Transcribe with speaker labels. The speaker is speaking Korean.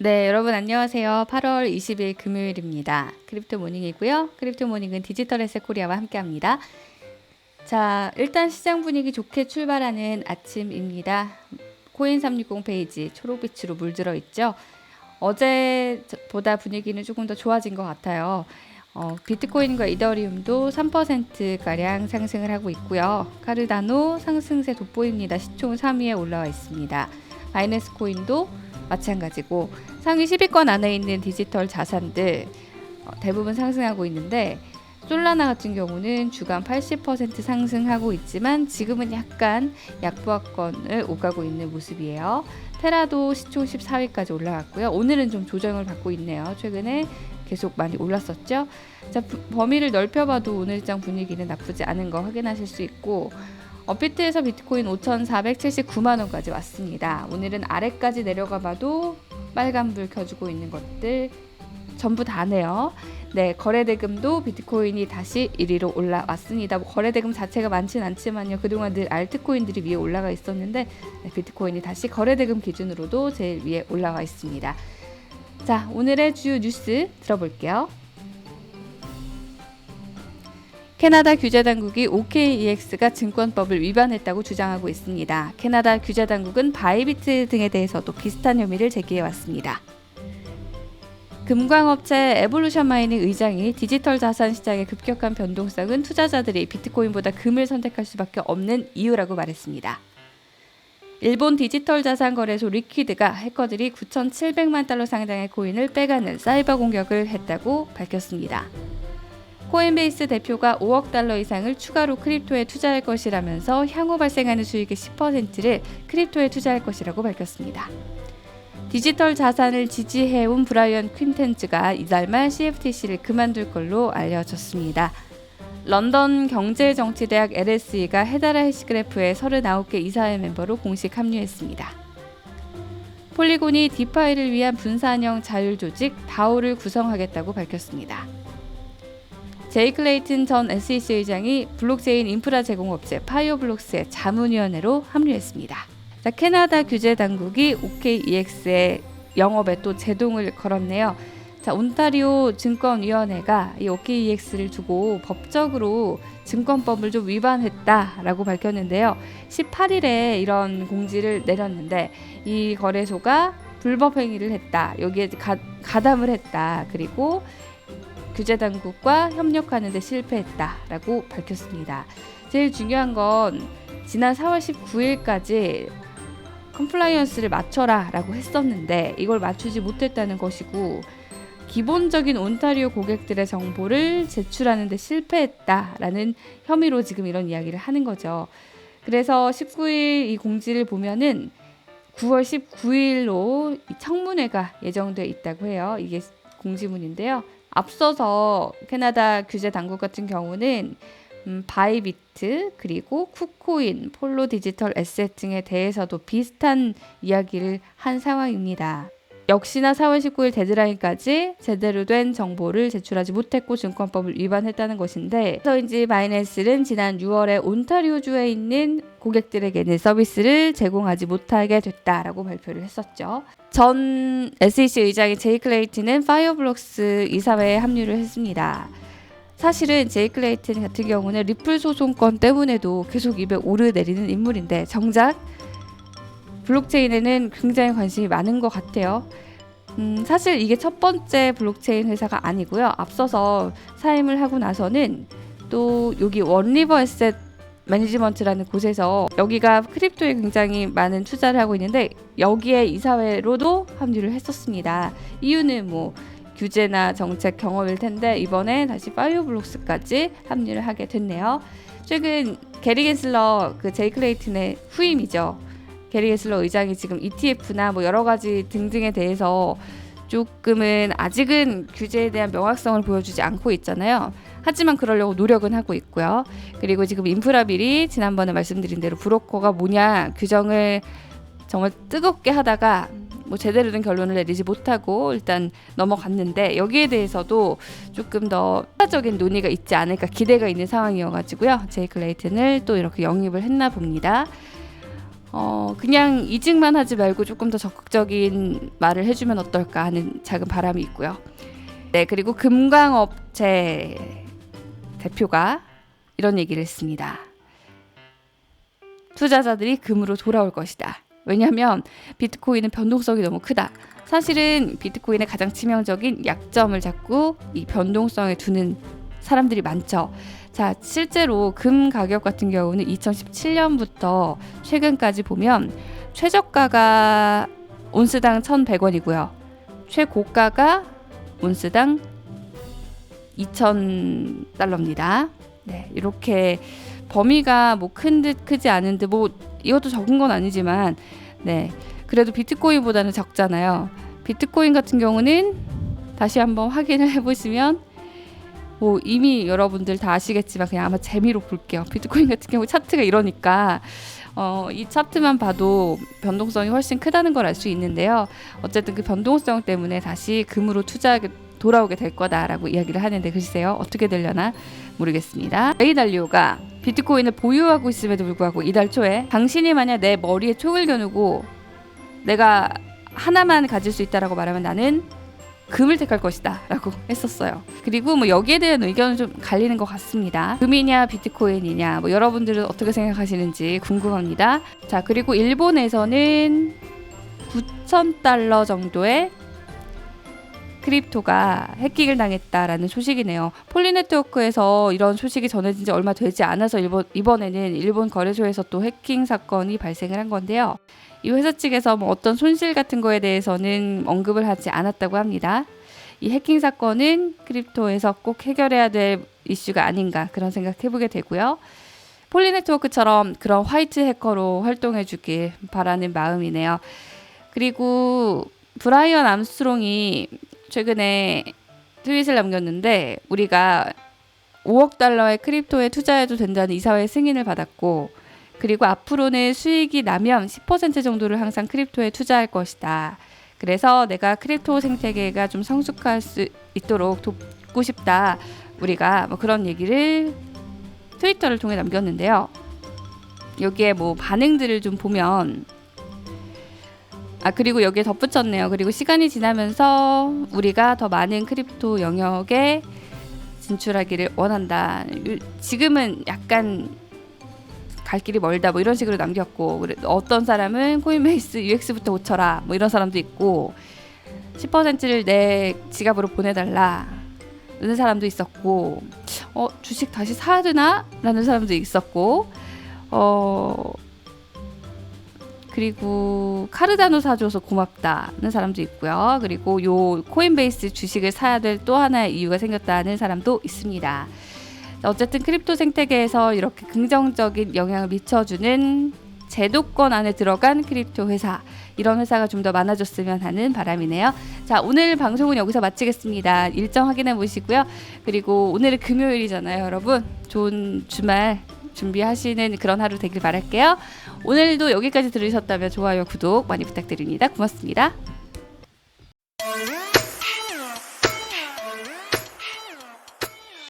Speaker 1: 네, 여러분 안녕하세요. 8월 20일 금요일입니다. 크립토 모닝이고요. 크립토 모닝은 디지털 에셋 코리아와 함께합니다. 자, 일단 시장 분위기 좋게 출발하는 아침입니다. 코인 360 페이지 초록빛으로 물들어 있죠. 어제보다 분위기는 조금 더 좋아진 것 같아요. 어, 비트코인과 이더리움도 3%가량 상승을 하고 있고요. 카르다노 상승세 돋보입니다. 시총 3위에 올라와 있습니다. 바이낸스 코인도 마찬가지고 상위 10위권 안에 있는 디지털 자산들 어, 대부분 상승하고 있는데 솔라나 같은 경우는 주간 80% 상승하고 있지만 지금은 약간 약보합권을 오가고 있는 모습이에요. 테라도 시총 14위까지 올라갔고요. 오늘은 좀 조정을 받고 있네요. 최근에 계속 많이 올랐었죠. 자, 부- 범위를 넓혀봐도 오늘 장 분위기는 나쁘지 않은 거 확인하실 수 있고 업비트에서 비트코인 5,479만 원까지 왔습니다. 오늘은 아래까지 내려가 봐도 빨간불 켜주고 있는 것들 전부 다네요. 네, 거래대금도 비트코인이 다시 1위로 올라왔습니다. 뭐 거래대금 자체가 많진 않지만요. 그동안 늘 알트코인들이 위에 올라가 있었는데 네, 비트코인이 다시 거래대금 기준으로도 제일 위에 올라와 있습니다. 자, 오늘의 주요 뉴스 들어볼게요. 캐나다 규제 당국이 OKEX가 증권법을 위반했다고 주장하고 있습니다. 캐나다 규제 당국은 바이비트 등에 대해서도 비슷한 혐의를 제기해 왔습니다. 금광업체 에볼루션 마이닝 의장이 디지털 자산 시장의 급격한 변동성은 투자자들이 비트코인보다 금을 선택할 수밖에 없는 이유라고 말했습니다. 일본 디지털 자산 거래소 리퀴드가 해커들이 9,700만 달러 상당의 코인을 빼가는 사이버 공격을 했다고 밝혔습니다. 코인베이스 대표가 5억 달러 이상을 추가로 크립토에 투자할 것이라면서 향후 발생하는 수익의 10%를 크립토에 투자할 것이라고 밝혔습니다. 디지털 자산을 지지해온 브라이언 퀸텐즈가 이달 말 CFTC를 그만둘 걸로 알려졌습니다. 런던 경제정치대학 LSE가 헤다라 해시그래프의 39개 이사회 멤버로 공식 합류했습니다. 폴리곤이 디파이를 위한 분산형 자율조직 다오를 구성하겠다고 밝혔습니다. 제이 클레이튼 전 SEC 의장이 블록체인 인프라 제공업체 파이어블록스의 자문위원회로 합류했습니다. 자, 캐나다 규제 당국이 OKEX의 영업에 또 제동을 걸었네요. 자, 온타리오 증권위원회가 이 OKEX를 두고 법적으로 증권법을 좀 위반했다라고 밝혔는데요. 18일에 이런 공지를 내렸는데 이 거래소가 불법 행위를 했다. 여기에 가, 가담을 했다. 그리고 규제 당국과 협력하는 데 실패했다라고 밝혔습니다. 제일 중요한 건 지난 4월 19일까지 컴플라이언스를 맞춰라라고 했었는데 이걸 맞추지 못했다는 것이고 기본적인 온타리오 고객들의 정보를 제출하는 데 실패했다라는 혐의로 지금 이런 이야기를 하는 거죠. 그래서 19일 이 공지를 보면은 9월 19일로 청문회가 예정돼 있다고 해요. 이게 공지문인데요. 앞서서 캐나다 규제 당국 같은 경우는 음, 바이비트 그리고 쿠코인, 폴로 디지털 에셋 등에 대해서도 비슷한 이야기를 한 상황입니다. 역시나 4월 19일 데드라인까지 제대로 된 정보를 제출하지 못했고 증권법을 위반했다는 것인데 그래서인지 바이낸스는 지난 6월에 온타리오주에 있는 고객들에게는 서비스를 제공하지 못하게 됐다라고 발표를 했었죠. 전 SEC 의장인 제이 클레이트는 파이어블록스 이사회에 합류를 했습니다. 사실은 제이 클레이튼 같은 경우는 리플 소송권 때문에도 계속 입에 오르내리는 인물인데 정작 블록체인에는 굉장히 관심이 많은 것 같아요. 음, 사실 이게 첫 번째 블록체인 회사가 아니고요. 앞서서 사임을 하고 나서는 또 여기 원리버 에셋 매니지먼트라는 곳에서 여기가 크립토에 굉장히 많은 투자를 하고 있는데 여기에 이사회로도 합류를 했었습니다. 이유는 뭐 규제나 정책 경험일 텐데 이번에 다시 파이어블록스까지 합류를 하게 됐네요. 최근 게리 겐슬러 그 제이 클레이튼의 후임이죠. 게리 겐슬러 의장이 지금 ETF나 뭐 여러 가지 등등에 대해서 조금은 아직은 규제에 대한 명확성을 보여주지 않고 있잖아요. 하지만 그러려고 노력은 하고 있고요. 그리고 지금 인프라 비리 지난번에 말씀드린 대로 브로커가 뭐냐 규정을 정말 뜨겁게 하다가 뭐 제대로 된 결론을 내리지 못하고 일단 넘어갔는데 여기에 대해서도 조금 더 추가적인 논의가 있지 않을까 기대가 있는 상황이어가지고요. 제이크 레이튼을 또 이렇게 영입을 했나 봅니다. 어 그냥 이직만 하지 말고 조금 더 적극적인 말을 해주면 어떨까 하는 작은 바람이 있고요. 네 그리고 금광업체 대표가 이런 얘기를 했습니다. 투자자들이 금으로 돌아올 것이다. 왜냐하면 비트코인은 변동성이 너무 크다. 사실은 비트코인의 가장 치명적인 약점을 자꾸 이 변동성에 두는 사람들이 많죠. 자, 실제로 금 가격 같은 경우는 2017년부터 최근까지 보면 최저가가 온스당 1,100원이고요. 최고가가 온스당 2,000달러입니다. 네, 이렇게 범위가 뭐 큰 듯 크지 않은 듯 뭐 이것도 적은 건 아니지만 네. 그래도 비트코인보다는 적잖아요. 비트코인 같은 경우는 다시 한번 확인을 해 보시면 뭐 이미 여러분들 다 아시겠지만 그냥 아마 재미로 볼게요. 비트코인 같은 경우 차트가 이러니까 어, 이 차트만 봐도 변동성이 훨씬 크다는 걸 알 수 있는데요. 어쨌든 그 변동성 때문에 다시 금으로 투자하게 돌아오게 될 거다라고 이야기를 하는데 글쎄요 어떻게 되려나 모르겠습니다. 레이달리오가 비트코인을 보유하고 있음에도 불구하고 이달 초에 당신이 만약 내 머리에 총을 겨누고 내가 하나만 가질 수 있다라고 말하면 나는 금을 택할 것이다 라고 했었어요. 그리고 뭐 여기에 대한 의견은 좀 갈리는 것 같습니다. 금이냐 비트코인이냐 뭐 여러분들은 어떻게 생각하시는지 궁금합니다. 자 그리고 일본에서는 9천 달러 정도의 크립토가 해킹을 당했다라는 소식이네요. 폴리네트워크에서 이런 소식이 전해진 지 얼마 되지 않아서 일본, 이번에는 일본 거래소에서 또 해킹 사건이 발생을 한 건데요. 이 회사 측에서 뭐 어떤 손실 같은 거에 대해서는 언급을 하지 않았다고 합니다. 이 해킹 사건은 크립토에서 꼭 해결해야 될 이슈가 아닌가 그런 생각 해보게 되고요. 폴리네트워크처럼 그런 화이트 해커로 활동해 주길 바라는 마음이네요. 그리고 브라이언 암스트롱이 최근에 트윗을 남겼는데 우리가 5억 달러의 크립토에 투자해도 된다는 이사회 승인을 받았고 그리고 앞으로는 수익이 나면 10% 정도를 항상 크립토에 투자할 것이다. 그래서 내가 크립토 생태계가 좀 성숙할 수 있도록 돕고 싶다. 우리가 뭐 그런 얘기를 트위터를 통해 남겼는데요. 여기에 뭐 반응들을 좀 보면 아 그리고 여기에 덧붙였네요. 그리고 시간이 지나면서 우리가 더 많은 크립토 영역에 진출하기를 원한다. 지금은 약간 갈 길이 멀다 뭐 이런 식으로 남겼고 어떤 사람은 코인베이스 UX부터 고쳐라 뭐 이런 사람도 있고 10%를 내 지갑으로 보내달라 라는 사람도 있었고 어 주식 다시 사야 되나 라는 사람도 있었고 어 그리고 카르다노 사줘서 고맙다는 사람도 있고요. 그리고 요 코인베이스 주식을 사야 될 또 하나의 이유가 생겼다는 사람도 있습니다. 어쨌든 크립토 생태계에서 이렇게 긍정적인 영향을 미쳐주는 제도권 안에 들어간 크립토 회사 이런 회사가 좀 더 많아졌으면 하는 바람이네요. 자 오늘 방송은 여기서 마치겠습니다. 일정 확인해 보시고요. 그리고 오늘은 금요일이잖아요, 여러분. 좋은 주말 준비하시는 그런 하루 되길 바랄게요. 오늘도 여기까지 들으셨다면 좋아요, 구독 많이 부탁드립니다. 고맙습니다.